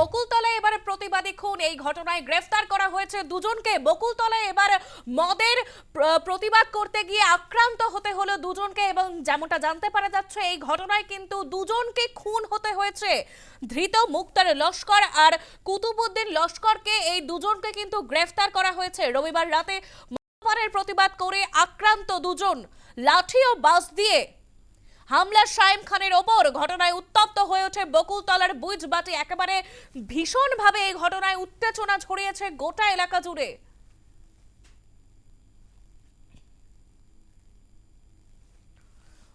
বকুলতলায় এবারে প্রতিবাদী খুন। এই ঘটনায় গ্রেফতার করা হয়েছে দুজনকে। বকুলতলায় এবার মদের প্রতিবাদ করতে গিয়ে আক্রান্ত হতে হলো দুজনকে এবং যেমনটা জানতে পারা যাচ্ছে, এই ঘটনায় কিন্তু দুজনকে খুন হতে হয়েছে। ধৃত মুক্তার লস্কর আর কুতুবুদ্দিন লস্করকে এই দুজনকে কিন্তু গ্রেফতার করা হয়েছে। রবিবার রাতে প্রতিবাদ করে আক্রান্ত দুজন লাঠি ও বাস দিয়ে হামলা সাইম খানের ওপর ঘটনায় উত্তপ্ত হয়ে ওঠে বকুলতলার বুইজবাটি একেবারে ভীষণভাবে এই ঘটনায় উত্তেজনা ছড়িয়েছে গোটা এলাকা জুড়ে।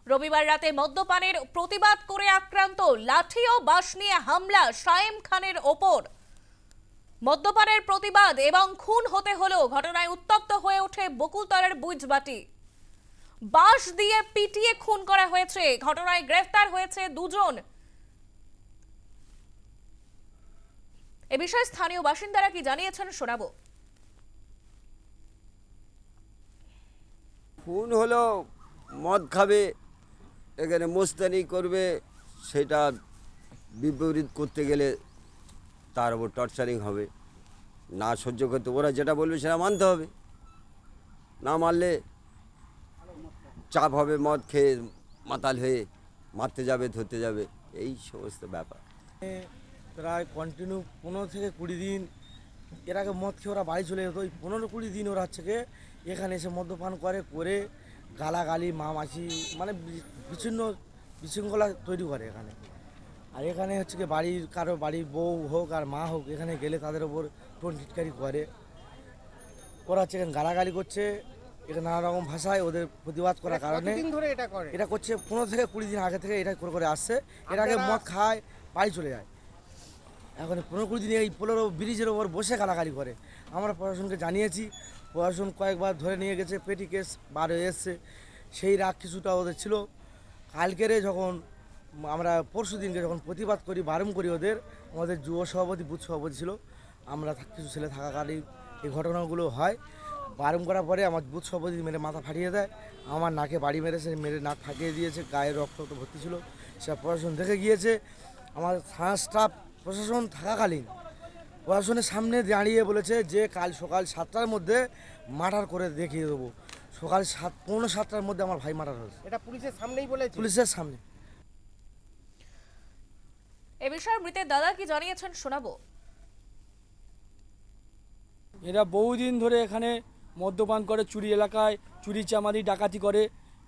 রবিবার রাতে মদ্যপানের প্রতিবাদ করে আক্রান্ত লাঠি ও বাঁশ নিয়ে হামলা সায়েম খানের ওপর। মদ্যপানের প্রতিবাদ এবং খুন হতে হলো ঘটনায় উত্তপ্ত হয়ে ওঠে বকুলতলার বুইজবাটি বাঁশ দিয়ে পিটিয়ে খুন করা হয়েছে। ঘটনায় গ্রেফতার হয়েছে দুজন। এ বিষয়ে স্থানীয় বাসিন্দারা কি জানিয়েছেন শোনাবো। খুন হলো, মদ খাবে, এখানে মোস্তানি করবে, সেটা বিপরীত করতে গেলে তার উপর টর্চারিং হবে। না সহ্য করতে, ওরা যেটা বলবে সেটা মানতে হবে। না মানলে চাপ হবে, মদ খেয়ে মাতাল হয়ে মারতে যাবে, ধরতে যাবে, এই সমস্ত ব্যাপার। প্রায় কন্টিনিউ পনেরো থেকে কুড়ি দিন, এর আগে মদ খেয়ে ওরা বাড়ি চলে যেত, ওই পনেরো কুড়ি দিন ওরা হচ্ছে এখানে এসে মদ্যপান করে করে গালাগালি মা মাছি মানে বিচ্ছিন্ন বিশৃঙ্খলা তৈরি করে এখানে। আর এখানে হচ্ছে কি বাড়ির, কারও বাড়ির বউ হোক আর মা হোক, এখানে গেলে তাদের ওপর টোন টিটকারি করে। ওরা হচ্ছে এখানে গালাগালি করছে এখানে নানা রকম ভাষায় ওদের প্রতিবাদ করার কারণে ধরে এটা করে? এটা করছে পনেরো থেকে কুড়ি দিন আগে থেকে এটা করে করে আসছে। এর আগে মদ খায় বাড়ি চলে যায়। এখন পনেরো কুড়ি দিন এই পনেরো ব্রিজের ওপর বসে গালাগালি করে। আমরা প্রশাসনকে জানিয়েছি প্রশাসন কয়েকবার ধরে নিয়ে গেছে পেটি কেস বার হয়ে এসছে। সেই রাগ কিছুটা ওদের ছিল। কালকেরে যখন আমরা পরশু দিনকে যখন প্রতিবাদ করি বারণ করি ওদের আমাদের যুব সভাপতি বুথ সভাপতি ছিল। আমরা থাক- কিছু ছেলে থাকাকালীন এই ঘটনাগুলো হয়। বারণ করার পরে আমার বুথ সভাপতি মেরে মাথা ফাটিয়ে দেয়। আমার নাকে বাড়ি মেরেছে মেরে নাক ফাটিয়ে দিয়েছে গায়ে রক্ত তো ভর্তি ছিল। সেটা প্রশাসন দেখে গিয়েছে আমার থানা স্টাফ প্রশাসন থাকাকালীন প্রশাসনের সামনে দাঁড়িয়ে বলেছে যে কাল সকাল সাতটার মধ্যে মার্ডার করে দেখিয়ে দেবো। সকাল সাত পৌনে সাতটার মধ্যে আমার ভাই মার্ডার হয়েছে। এটা পুলিশের সামনেই বলে পুলিশের সামনে। এ বিষয়ে মৃতের দাদা কি জানিয়েছেন শোনাবো? এরা বহুদিন ধরে এখানে মদ্যপান করে চুরি এলাকায়, চুরি চামারি, ডাকাতি করে।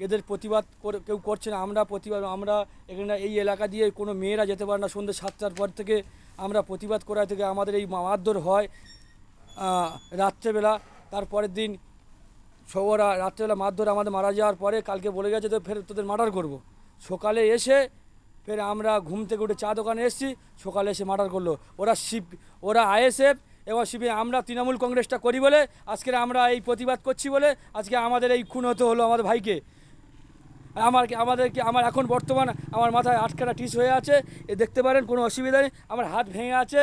এদের প্রতিবাদ করে কেউ করছে না। আমরা প্রতিবাদ আমরা এখানে এই এলাকা দিয়ে কোনো মেয়েরা যেতে পারে না। সন্ধ্যে সাতটার পর থেকে আমরা প্রতিবাদ করা থেকে আমাদের এই মারধর হয় রাত্রেবেলা। তারপরের দিন সবরা রাত্রেবেলা মারধর আমাদের মারা যাওয়ার পরে কালকে বলে গেছে তো ফের তোদের মার্ডার করব। সকালে এসে ফের আমরা ঘুম থেকে উঠে চা দোকানে এসেছি। সকালে এসে মার্ডার করল। ওরা শিব ওরা আইএসএফ এবং শিবির, আমরা তৃণমূল কংগ্রেসটা করি বলে আজকে আমরা এই প্রতিবাদ করছি বলে আজকে আমাদের এই খুন হতে হলো আমাদের ভাইকে। আমার আমাদেরকে আমার এখন বর্তমান আমার মাথায় আটকাটা টিস হয়ে আছে। এ দেখতে পারেন, কোনো অসুবিধা নেই, আমার হাত ভেঙে আছে।